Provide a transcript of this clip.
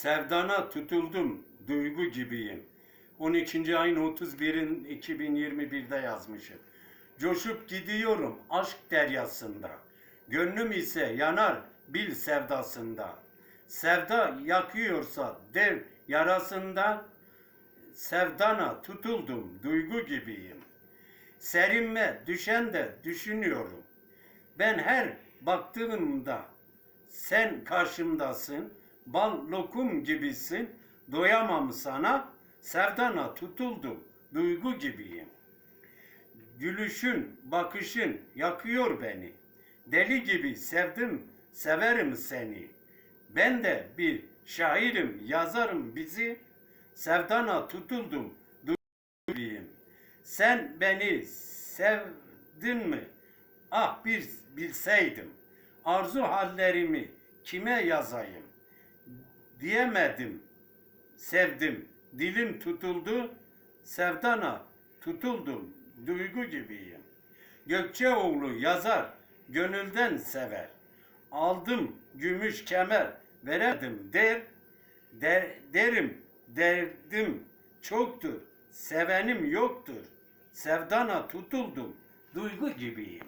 Sevdana tutuldum, duygu gibiyim. 12. ayın 31'in 2021'de yazmışım. Coşup gidiyorum aşk deryasında. Gönlüm ise yanar bil sevdasında. Sevda yakıyorsa dev yarasında. Sevdana tutuldum, duygu gibiyim. Serinme düşen de düşünüyorum. Ben her baktığımda sen karşımdasın, bal lokum gibisin, doyamam sana, sevdana tutuldum, duygu gibiyim. Gülüşün, bakışın yakıyor beni. Deli gibi sevdim, severim seni. Ben de bir şairim, yazarım bizi. Sevdana tutuldum, duygu gibiyim. Sen beni sevdin mi? Ah bir bilseydim. Arzu hallerimi kime yazayım? Diyemedim. Sevdim. Dilim tutuldu. Sevdana tutuldum. Duygu gibiyim. Gökçeoğlu yazar. Gönülden sever. Aldım gümüş kemer. Veredim der. der derim. Derdim çoktur. Sevenim yoktur. Sevdana tutuldum. Duygu gibiyim.